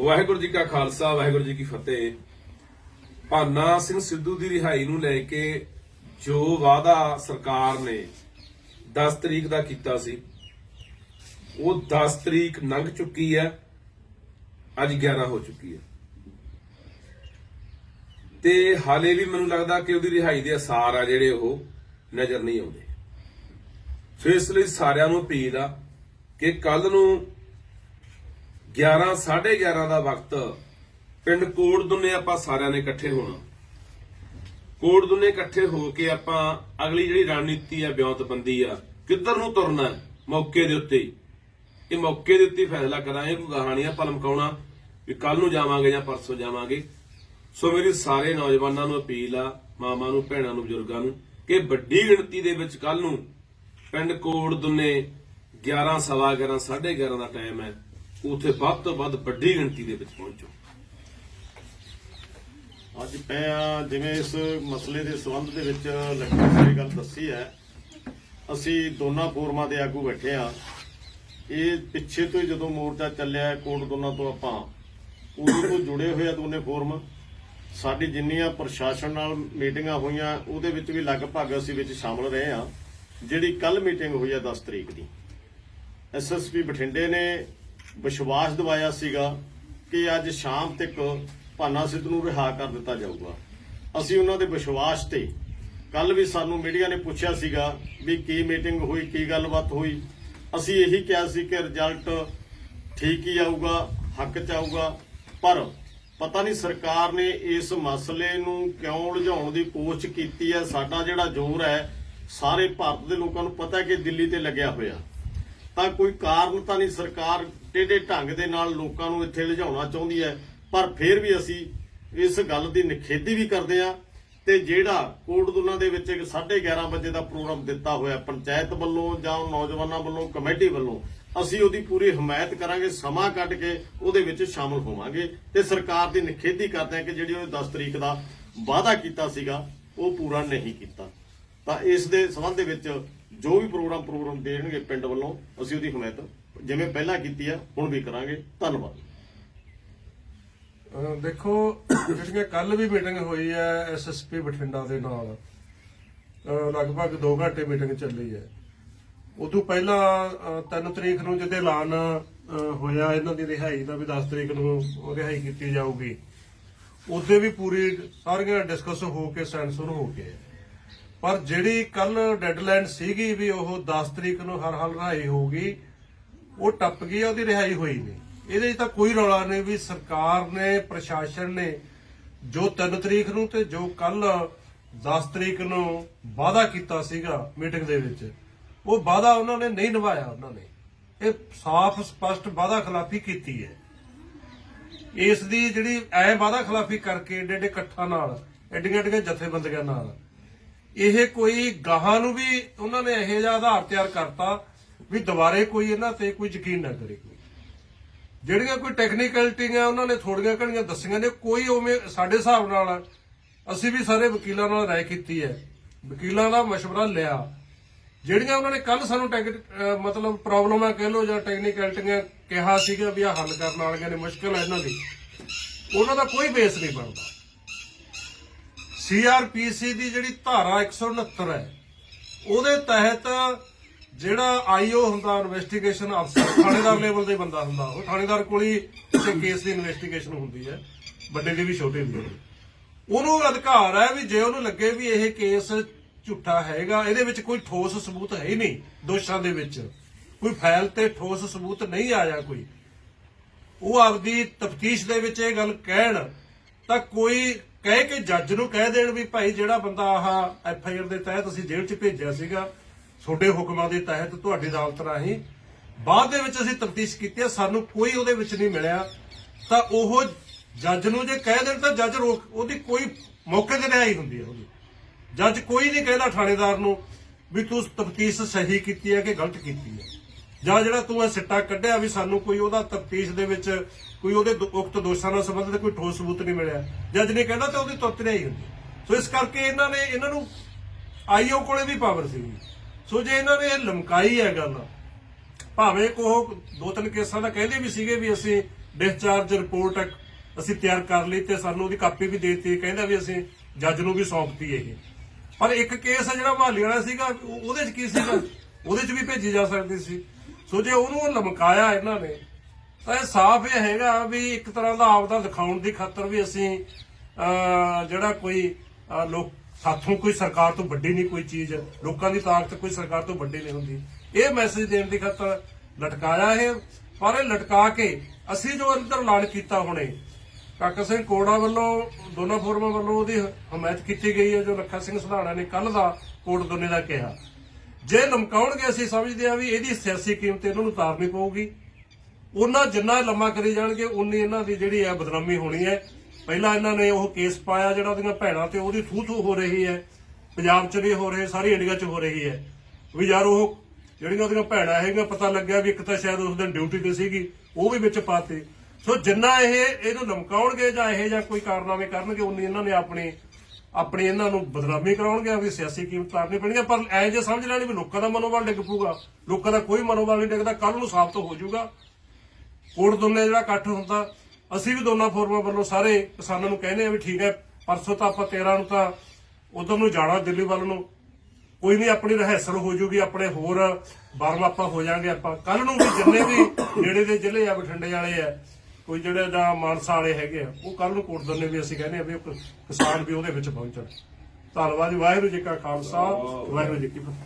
ਵਾਹਿਗੁਰੂ ਜੀ ਕਾ ਖਾਲਸਾ, ਵਾਹਿਗੁਰੂ ਜੀ ਕੀ ਫਤਿਹ। ਭਾਨਾ ਸਿੰਘ ਸਿੱਧੂ ਦੀ ਰਿਹਾਈ ਨੂੰ ਲੈ ਕੇ ਜੋ ਵਾਅਦਾ ਸਰਕਾਰ ਨੇ 10 ਤਰੀਕ ਦਾ ਕੀਤਾ ਸੀ, ਉਹ 10 ਤਰੀਕ ਲੰਘ ਚੁੱਕੀ ਹੈ, ਅੱਜ 11 ਹੋ ਚੁੱਕੀ ਹੈ। ਤੇ ਹਾਲੇ ਵੀ ਮੈਨੂੰ ਲੱਗਦਾ ਕਿ ਉਹਦੀ ਰਿਹਾਈ ਦੇ ਅਸਾਰ ਆ ਜਿਹੜੇ ਉਹ ਨਜ਼ਰ ਨਹੀਂ ਆਉਂਦੇ। ਸੋ ਇਸ ਲਈ ਸਾਰਿਆਂ ਨੂੰ ਅਪੀਲ ਆ ਕਿ ਕੱਲ ਨੂੰ 11 11:30 ਦਾ ਵਕਤ, ਪਿੰਡ ਕੋਟ ਦੁੰਨੇ ਆਪਾਂ ਸਾਰਿਆਂ ਨੇ ਇਕੱਠੇ ਹੋਣਾ। ਕੋਟ ਦੁੰਨੇ ਇਕੱਠੇ ਹੋ ਕੇ ਆਪਾਂ ਅਗਲੀ ਜਿਹੜੀ ਰਣਨੀਤੀ ਆ ਬਿਆਨਤਬੰਦੀ ਆ, ਕਿੱਧਰ ਨੂੰ ਤੁਰਨਾ ਮੌਕੇ ਦੇ ਉੱਤੇ ਇਹ ਮੌਕੇ ਦੇ ਉੱਤੇ ਫੈਸਲਾ ਕਰਾਂਗੇ, ਕੋਈ ਕਹਾਣੀ ਆਪਾਂ ਲਮਕਾਉਣਾ ਵੀ ਕੱਲ ਨੂੰ ਜਾਵਾਂਗੇ ਜਾਂ ਪਰਸੋਂ ਜਾਵਾਂਗੇ। ਸੋ ਮੇਰੀ ਸਾਰੇ ਨੌਜਵਾਨਾਂ ਨੂੰ ਅਪੀਲ ਆ, ਮਾਮਾ ਨੂੰ, ਭੈਣਾਂ ਨੂੰ, ਬਜ਼ੁਰਗਾਂ ਨੂੰ, ਕਿ ਵੱਡੀ ਗਿਣਤੀ ਦੇ ਵਿੱਚ ਕੱਲ ਨੂੰ ਪਿੰਡ ਕੋਟ ਦੁੰਨੇ 11 ਸਵਾ 11 11:30 ਦਾ ਟਾਈਮ ਹੈ। ਉੱਥੇ ਵੱਧ ਤੋਂ ਵੱਧ ਵੱਡੀ ਗਿਣਤੀ ਦੇ ਵਿੱਚ ਪਹੁੰਚੋ। ਅੱਜ ਮੈਂ ਜਿਵੇਂ ਇਸ ਮਸਲੇ ਦੇ ਸੰਬੰਧ ਦੇ ਵਿੱਚ ਲੱਗੀ ਹੋਈ ਗੱਲ ਦੱਸੀ ਹੈ, ਅਸੀਂ ਦੋਨਾਂ ਫੋਰਮਾਂ ਦੇ ਆਗੂ ਬੈਠੇ ਆ ਇਹ ਪਿੱਛੇ ਤੋਂ ਜਦੋਂ ਮੋਰਚਾ ਚੱਲਿਆ ਕੋਟ ਦੋਨਾਂ ਤੋਂ ਆਪਾਂ ਉਦੋਂ ਤੋਂ ਜੁੜੇ ਹੋਏ ਆ ਦੋਨੇ ਫੋਰਮ। ਸਾਡੀ ਜਿੰਨੀਆਂ ਪ੍ਰਸ਼ਾਸਨ ਨਾਲ ਮੀਟਿੰਗਾਂ ਹੋਈਆਂ, ਉਹਦੇ ਵਿੱਚ ਵੀ ਲਗਭਗ ਅਸੀਂ ਵਿੱਚ ਸ਼ਾਮਲ ਰਹੇ ਆ ਜਿਹੜੀ ਕੱਲ ਮੀਟਿੰਗ ਹੋਈ ਆ 10 ਤਰੀਕ ਦੀ। ਐਸਐਸਪੀ ਬਠਿੰਡੇ ਨੇ ਵਿਸ਼ਵਾਸ ਦਿਵਾਇਆ ਸੀਗਾ ਕਿ ਅੱਜ ਸ਼ਾਮ ਤੱਕ ਭਾਨਾ ਸਿੱਧੂ ਨੂੰ ਰਿਹਾ ਕਰ ਦਿੱਤਾ ਜਾਊਗਾ। ਅਸੀਂ ਉਹਨਾਂ ਦੇ ਵਿਸ਼ਵਾਸ ਤੇ ਕੱਲ ਵੀ ਸਾਨੂੰ ਮੀਡੀਆ ਨੇ ਪੁੱਛਿਆ ਸੀਗਾ ਵੀ ਕੀ ਮੀਟਿੰਗ ਹੋਈ, ਕੀ ਗੱਲਬਾਤ ਹੋਈ। ਅਸੀਂ ਇਹੀ ਕਿਹਾ ਸੀ ਕਿ ਰਿਜ਼ਲਟ ਠੀਕ ਹੀ ਆਊਗਾ, ਹੱਕ ਚ ਆਊਗਾ, ਪਰ ਪਤਾ ਨਹੀਂ ਸਰਕਾਰ ਨੇ ਇਸ ਮਸਲੇ ਨੂੰ ਕਿਉਂ ਉਲਝਾਉਣ ਦੀ ਕੋਸ਼ਿਸ਼ ਕੀਤੀ ਹੈ। ਸਾਡਾ ਜਿਹੜਾ ਜ਼ੋਰ ਹੈ, ਸਾਰੇ ਭਾਰਤ ਦੇ ਲੋਕਾਂ ਨੂੰ ਪਤਾ ਕਿ ਦਿੱਲੀ ਤੇ ਲੱਗਿਆ ਹੋਇਆ। ਤਾਂ ਕੋਈ ਕਾਰਨ ਤਾਂ ਨਹੀਂ ਸਰਕਾਰ ਟੇਢੇ ਢੰਗ ਦੇ ਨਾਲ ਲੋਕਾਂ ਨੂੰ ਇੱਥੇ ਲਿਜਾਉਣਾ ਚਾਹੁੰਦੀ ਹੈ। ਪਰ ਫਿਰ ਵੀ ਅਸੀਂ ਇਸ ਗੱਲ ਦੀ ਨਿਖੇਧੀ ਵੀ ਕਰਦੇ ਆ ਤੇ ਜਿਹੜਾ ਕੋਟਦੁਨਾ ਦੇ ਵਿੱਚ ਇੱਕ 11:30 ਵਜੇ ਦਾ ਪ੍ਰੋਗਰਾਮ ਦਿੱਤਾ ਹੋਇਆ ਪੰਚਾਇਤ ਵੱਲੋਂ ਜਾਂ ਨੌਜਵਾਨਾਂ ਵੱਲੋਂ, ਕਮੇਟੀ ਵੱਲੋਂ, ਅਸੀਂ ਉਹਦੀ ਪੂਰੀ ਹਮਾਇਤ ਕਰਾਂਗੇ, ਸਮਾਂ ਕੱਢ ਕੇ ਉਹਦੇ ਵਿੱਚ ਸ਼ਾਮਲ ਹੋਵਾਂਗੇ ਤੇ ਸਰਕਾਰ ਦੀ ਨਿਖੇਧੀ ਕਰਦੇ ਹਾਂ ਕਿ ਜਿਹੜੀ ਉਹ 10 ਤਰੀਕ ਦਾ ਵਾਅਦਾ ਕੀਤਾ ਸੀਗਾ, ਉਹ ਪੂਰਾ ਨਹੀਂ ਕੀਤਾ। ਤਾਂ ਇਸ ਦੇ ਸੰਬੰਧ ਦੇ ਵਿੱਚ ਜੋ ਵੀ ਪ੍ਰੋਗਰਾਮ ਪ੍ਰੋਗਰਾਮ ਦੇਣਗੇ ਪਿੰਡ ਵੱਲੋਂ ਅਸੀਂ ਉਹਦੀ ਹਮਾਇਤ ਜਿਵੇਂ ਪਹਿਲਾਂ ਕੀਤੀ ਆ ਹੁਣ ਵੀ ਕਰਾਂਗੇ। ਧੰਨਵਾਦ। ਅਹ ਦੇਖੋ ਜਿਹੜੀਆਂ ਕੱਲ ਵੀ ਮੀਟਿੰਗ ਹੋਈ ਹੈ ਐਸਐਸਪੀ ਬਠਿੰਡਾ ਦੇ ਨਾਲ ਅਹ ਲਗਭਗ 2 ਘੰਟੇ ਮੀਟਿੰਗ ਚੱਲੀ ਹੈ। ਉਦੋਂ ਪਹਿਲਾਂ 3 ਤਰੀਕ ਨੂੰ ਜਦੋਂ ਐਲਾਨ ਅਹ, ਹੋਇਆ ਇਹਨਾਂ ਦੀ ਰਿਹਾਈ ਦਾ ਵੀ 10 ਤਰੀਕ ਨੂੰ ਰਿਹਾਈ ਕੀਤੀ ਜਾਊਗੀ ਉਹਦੇ ਵੀ ਪੂਰੀ ਸਾਰੀਆਂ ਡਿਸਕਸ ਹੋ ਕੇ ਸੈਂਸਰ ਹੋ ਕੇ ਪਰ ਜਿਹੜੀ ਕੱਲ ਡੈਡਲਾਈਨ ਸੀਗੀ ਵੀ ਉਹ 10 ਤਰੀਕ ਨੂੰ ਹਰ ਹਾਲ ਰਿਹਾਈ ਹੋਊਗੀ, ਉਹ ਟੱਪ ਗਈ ਉਹਦੀ ਰਿਹਾਈ ਹੋਈ ਨਹੀਂ। ਇਹਦੇ 'ਚ ਤਾਂ ਕੋਈ ਰੌਲਾ ਨਹੀਂ ਵੀ ਸਰਕਾਰ ਨੇ, ਪ੍ਰਸ਼ਾਸਨ ਨੇ ਜੋ 3 ਤਰੀਕ ਨੂੰ ਤੇ ਜੋ ਕੱਲ 10 ਤਰੀਕ ਨੂੰ ਵਾਅਦਾ ਕੀਤਾ ਸੀਗਾ ਮੀਟਿੰਗ ਦੇ ਵਿੱਚ, ਉਹ ਵਾਅਦਾ ਉਹਨਾਂ ਨੇ ਨਹੀਂ ਨਿਭਾਇਆ ਉਹਨਾਂ ਨੇ। ਇਹ ਸਾਫ਼, ਸਪਸ਼ਟ ਵਾਅਦਾ ਖਿਲਾਫੀ ਕੀਤੀ ਹੈ। ਇਸ ਦੀ ਜਿਹੜੀ ਐ ਵਾਅਦਾ ਖਿਲਾਫੀ ਕਰਕੇ ਏਡੇ ਏਡੇ ਇਕੱਠਾਂ ਨਾਲ ਐਡੀਆਂ ਐਡੀਆਂ ਜਥੇਬੰਦੀਆਂ ਨਾਲ ਇਹ ਕੋਈ ਗਾਹਾਂ ਨੂੰ ਵੀ ਉਹਨਾਂ ਨੇ ਇਹੋ ਜਿਹਾ ਆਧਾਰ ਤਿਆਰ ਕਰਤਾ ਵੀ ਦੁਬਾਰੇ ਕੋਈ ਇਹਨਾਂ ਤੇ ਕੋਈ ਯਕੀਨ ਨਾ ਕਰੇ ਕੋਈ ਜਿਹੜੀਆਂ ਕੋਈ ਟੈਕਨੀਕਲਿਟੀਆਂ ਉਹਨਾਂ ਨੇ ਥੋੜੀਆਂ ਘਣੀਆਂ ਦੱਸੀਆਂ ਨੇ ਕੋਈ ਉਵੇਂ ਸਾਡੇ ਹਿਸਾਬ ਨਾਲ ਅਸੀਂ ਵੀ ਸਾਰੇ ਵਕੀਲਾਂ ਨਾਲ ਰਾਏ ਕੀਤੀ ਹੈ ਵਕੀਲਾਂ ਦਾ مشورہ ਲਿਆ ਜਿਹੜੀਆਂ ਉਹਨਾਂ ਨੇ ਕੱਲ ਸਾਨੂੰ ਟੈਕ- ਅਹ ਮਤਲਬ ਪ੍ਰੋਬਲਮਾਂ ਕਹਿ ਲੋ ਜਾਂ ਟੈਕਨੀਕਲਿਟੀਆਂ ਕਿਹਾ ਸੀਗਾ ਵੀ ਆ ਹੱਲ ਕਰਨ ਵਾਲੀਆਂ ਨੇ ਮੁਸ਼ਕਲ ਹੈ ਇਹਨਾਂ ਦੀ ਉਹਨਾਂ ਦਾ ਕੋਈ ਬੇਸ ਨਹੀਂ ਬਣਦਾ ਸੀਆਰਪੀਸੀ ਦੀ ਜਿਹੜੀ ਧਾਰਾ 169 ਹੈ, ਉਹਦੇ ਤਹਿਤ ਜਿਹੜਾ ਆਈਓ ਹੁੰਦਾ ਇਨਵੈਸਟੀਗੇਸ਼ਨ ਅਫਸਰ ਥਾਣੇਦਾਰ ਲੈਵਲ ਦੇ ਬੰਦਾ ਹੁੰਦਾ ਉਹ, ਥਾਣੇਦਾਰ ਕੋਲ ਹੀ ਕਿਸੇ ਕੇਸ ਦੀ ਇਨਵੈਸਟੀਗੇਸ਼ਨ ਹੁੰਦੀ ਹੈ, ਵੱਡੇ ਦੀ ਵੀ, ਛੋਟੇ ਦੀ ਉਹਨੂੰ ਅਧਿਕਾਰ ਹੈ ਵੀ ਜੇ ਉਹਨੂੰ ਲੱਗੇ ਵੀ ਇਹ ਕੇਸ ਝੂਠਾ ਹੈਗਾ, ਇਹਦੇ ਵਿੱਚ ਕੋਈ ਠੋਸ ਸਬੂਤ ਹੈ ਹੀ ਨਹੀਂ, ਦੋਸ਼ਾਂ ਦੇ ਵਿੱਚ। ਕੋਈ ਫਾਈਲ ਤੇ ਠੋਸ ਸਬੂਤ ਨਹੀਂ ਆਇਆ ਕੋਈ। ਉਹ ਆਪਦੀ ਤਫਤੀਸ਼ ਦੇ ਵਿੱਚ ਇਹ ਗੱਲ ਕਹਿਣ ਤਾਂ ਕੋਈ ਕਹਿ ਕੇ ਜੱਜ ਨੂੰ ਕਹਿ ਦੇਣ ਵੀ ਭਾਈ ਜਿਹੜਾ ਬੰਦਾ ਆਹ ਐਫ ਆਈ ਆਰ ਦੇ ਤਹਿਤ ਅਸੀਂ ਜੇਲ੍ਹ 'ਚ ਭੇਜਿਆ ਸੀਗਾ, ਤੁਹਾਡੇ ਹੁਕਮਾਂ ਦੇ ਤਹਿਤ ਤੁਹਾਡੀ ਅਦਾਲਤ ਰਾਹੀਂ, ਬਾਅਦ ਦੇ ਵਿੱਚ ਅਸੀਂ ਤਫਤੀਸ਼ ਕੀਤੀ ਸਾਨੂੰ ਕੋਈ ਉਹਦੇ ਵਿੱਚ ਨਹੀਂ ਮਿਲਿਆ, ਤਾਂ ਉਹ ਜੱਜ ਨੂੰ ਜੇ ਕਹਿ ਦੇਣ ਤਾਂ ਜੱਜ ਰੋਕ, ਉਹਦੀ ਕੋਈ ਮੌਕੇ ਤੇ ਰਿਹਾਈ ਹੁੰਦੀ ਹੈ ਉਹਦੀ। ਜੱਜ ਕੋਈ ਨਹੀਂ ਕਹਿੰਦਾ ਥਾਣੇਦਾਰ ਨੂੰ ਵੀ ਤੂੰ ਤਫਤੀਸ਼ ਸਹੀ ਕੀਤੀ ਹੈ ਕਿ ਗਲਤ ਕੀਤੀ ਹੈ। ਜਾਂ ਜਿਹੜਾ ਤੂੰ ਇਹ ਸਿੱਟਾ ਕੱਢਿਆ ਵੀ ਸਾਨੂੰ ਕੋਈ ਉਹਦਾ ਤਫਤੀਸ਼ ਦੇ ਵਿੱਚ ਕੋਈ ਉਹਦੇ ਉਕਤ ਦੋਸ਼ਾਂ ਨਾਲ ਸੰਬੰਧਿਤ ਕੋਈ ਠੋਸ ਸਬੂਤ ਨਹੀਂ ਮਿਲਿਆ। ਜੱਜ ਨੇ ਕਹਿੰਦਾ ਤਾਂ ਉਹਦੀ ਤੁਰਤ ਹੀ ਹੁੰਦੀ। ਸੋ ਇਸ ਕਰਕੇ ਇਹਨਾਂ ਨੇ ਇਹਨਾਂ ਨੂੰ ਆਈਓ ਕੋਲੇ ਵੀ ਪਾਵਰ ਸੀ। ਸੋ ਜੇ ਇਹਨਾਂ ਨੇ ਲਮਕਾਈ ਹੈ ਗੱਲ, ਭਾਵੇਂ ਕੋ ਦੋ ਤਿੰਨ ਕੇਸਾਂ ਦਾ ਕਹਿੰਦੇ ਵੀ ਸੀਗੇ ਵੀ ਅਸੀਂ ਡਿਸਚਾਰਜ ਰਿਪੋਰਟ ਅਸੀਂ ਤਿਆਰ ਕਰ ਲਈ ਤੇ ਸਾਨੂੰ ਉਹਦੀ ਕਾਪੀ ਵੀ ਦੇ ਦਿੱਤੀ। ਕਹਿੰਦਾ ਵੀ ਅਸੀਂ ਜੱਜ ਨੂੰ ਵੀ ਸੌਂਪਤੀ ਇਹ। ਪਰ ਇੱਕ ਕੇਸ ਆ ਜਿਹੜਾ ਮਹਾਲੀ ਵਾਲਾ ਸੀਗਾ ਉਹਦੇ 'ਚ ਕੀ ਸੀਗਾ? ਉਹਦੇ 'ਚ ਵੀ ਭੇਜੀ ਜਾ ਸਕਦੀ ਸੀ। ਸੋ ਜੇ ਉਹਨੂੰ ਲਮਕਾਇਆ ਇਹਨਾਂ ਨੇ ਤਾਂ ਇਹ ਸਾਫ਼ ਇਹ ਹੈਗਾ ਵੀ ਇੱਕ ਤਰ੍ਹਾਂ ਦਾ ਆਪਦਾ ਦਿਖਾਉਣ ਦੀ ਖਾਤਰ ਵੀ ਅਸੀਂ ਜਿਹੜਾ ਕੋਈ ਲੋਕ ਸਾਥੋਂ ਕੋਈ ਸਰਕਾਰ ਤੋਂ ਵੱਡੀ ਨਹੀਂ ਕੋਈ ਚੀਜ਼, ਲੋਕਾਂ ਦੀ ਤਾਕਤ ਕੋਈ ਸਰਕਾਰ ਤੋਂ ਵੱਡੀ ਨਹੀਂ ਹੁੰਦੀ। ਇਹ ਮੈਸੇਜ ਦੇਣ ਦੀ ਖਾਤਰ ਲਟਕਾਇਆ ਇਹ, ਪਰ ਇਹ ਲਟਕਾ ਕੇ ਅਸੀਂ ਜੋ ਅੰਦਰ ਐਲਾਨ ਕੀਤਾ ਹੁਣੇ, ਕਾਕਾ ਸਿੰਘ ਕੋੜਾ ਵੱਲੋਂ, ਦੋਨਾਂ ਫੋਰਮਾਂ ਵੱਲੋਂ ਉਹਦੀ ਹਮਾਇਤ ਕੀਤੀ ਗਈ ਹੈ, ਜੋ ਲੱਖਾ ਸਿੰਘ ਸਧਾਣਾ ਨੇ ਕੱਲ ਦਾ ਕੋਟ ਦੋਨੇ ਦਾ ਕਿਹਾ। ਜੇ ਲਮਕਾਉਣਗੇ ਅਸੀਂ ਸਮਝਦੇ ਆ ਵੀ ਇਹਦੀ ਸਿਆਸੀ ਕੀਮਤ ਇਹਨਾਂ ਨੂੰ ਉਤਾਰਨੀ ਪਊਗੀ। ਉਹਨਾਂ ਜਿੰਨਾ ਲੰਮਾ ਕਰੀ ਜਾਣਗੇ, ਉਨੀ ਇਹਨਾਂ ਦੀ ਜਿਹੜੀ ਹੈ ਬਦਨਾਮੀ ਹੋਣੀ ਹੈ। ਪਹਿਲਾਂ ਇਹਨਾਂ ਨੇ ਉਹ ਕੇਸ ਪਾਇਆ ਜਿਹੜਾ ਉਹਦੀਆਂ ਭੈਣਾਂ ਤੇ ਉਹਦੀ ਥੂ ਥੂ ਹੋ ਰਹੀ ਹੈ। ਪੰਜਾਬ 'ਚ ਵੀ ਹੋ ਰਹੀ ਹੈ ਸਾਰੀ ਇੰਡੀਆ 'ਚ ਹੋ ਰਹੀ ਹੈ। ਵੀ ਯਾਰ ਉਹ ਜਿਹੜੀਆਂ ਉਹਦੀਆਂ ਭੈਣਾਂ ਹੈਗੀਆਂ, ਪਤਾ ਲੱਗਿਆ ਵੀ ਇੱਕ ਤਾਂ ਸ਼ਾਇਦ ਉਸ ਦਿਨ ਡਿਊਟੀ ਤੇ ਸੀਗੀ, ਉਹ ਵੀ ਵਿੱਚ ਪਾਤੀ ਸੋ ਜਿੰਨਾ ਇਹ ਇਹਨੂੰ ਲਮਕਾਉਣਗੇ ਜਾਂ ਇਹ ਜਾਂ ਕੋਈ ਕਾਰਨਾਮੇ ਕਰਨਗੇ, ਉਨੀ ਇਹਨਾਂ ਨੇ ਆਪਣੀ ਆਪਣੀ ਇਹਨਾਂ ਨੂੰ ਬਦਨਾਮੀ ਕਰਾਉਣਗੇ ਵੀ ਸਿਆਸੀ ਕੀਮਤ ਤਾਰਨੀ ਪੈਣੀ ਪਰ ਐ ਜੇ ਸਮਝ ਲੈਣੀ ਵੀ ਲੋਕਾਂ ਦਾ ਮਨੋਬਲ ਡਿੱਗ ਪੂਗਾ ਲੋਕਾਂ ਦਾ ਕੋਈ ਮਨੋਬਲ ਨਹੀਂ ਡਿੱਗਦਾ ਕੱਲ ਨੂੰ ਸਾਬਤ ਹੋ ਜਾਊਗਾ। ਕੋਟ ਦੋਨੇ ਜਿਹੜਾ ਇਕੱਠ ਹੁੰਦਾ, ਅਸੀਂ ਵੀ ਦੋਨਾਂ ਫੋਰਮਾਂ ਵੱਲੋਂ ਸਾਰੇ ਕਿਸਾਨਾਂ ਨੂੰ ਕਹਿੰਦੇ ਆ ਵੀ ਠੀਕ ਹੈ, ਪਰਸੋਂ ਤਾਂ ਆਪਾਂ 13 ਨੂੰ ਤਾਂ ਉਧਰ ਨੂੰ ਜਾਣਾ, ਦਿੱਲੀ ਵੱਲ ਨੂੰ। ਕੋਈ ਨਹੀਂ, ਆਪਣੀ ਰਹਿਸਲ ਹੋ ਜੂਗੀ, ਆਪਣੇ ਹੋਰ ਬਾਰਮ ਆਪਾਂ ਹੋ ਜਾਾਂਗੇ ਆਪਾਂ। ਕੱਲ ਨੂੰ ਵੀ ਜਿੰਨੇ ਵੀ ਨੇੜੇ ਦੇ ਜ਼ਿਲ੍ਹੇ ਆ, ਬਠਿੰਡੇ ਵਾਲੇ ਆ, ਕੋਈ ਜਿਹੜੇ ਦਾ ਮਾਨਸਾ ਵਾਲੇ ਹੈਗੇ ਆ, ਉਹ ਕੱਲ ਨੂੰ ਕੋਟ ਦੋਨੇ ਵੀ ਅਸੀਂ ਕਹਿੰਦੇ ਆ ਵੀ ਕਿਸਾਨ ਵੀ ਉਹਦੇ ਵਿੱਚ ਪਹੁੰਚਣ। ਧੰਨਵਾਦ ਜੀ, ਵਾਹਿਗੁਰੂ ਜੀ ਕਾ ਖਾਲਸਾ, ਵਾਹਿਗੁਰੂ ਜੀ ਕੀ ਫਤਿਹ।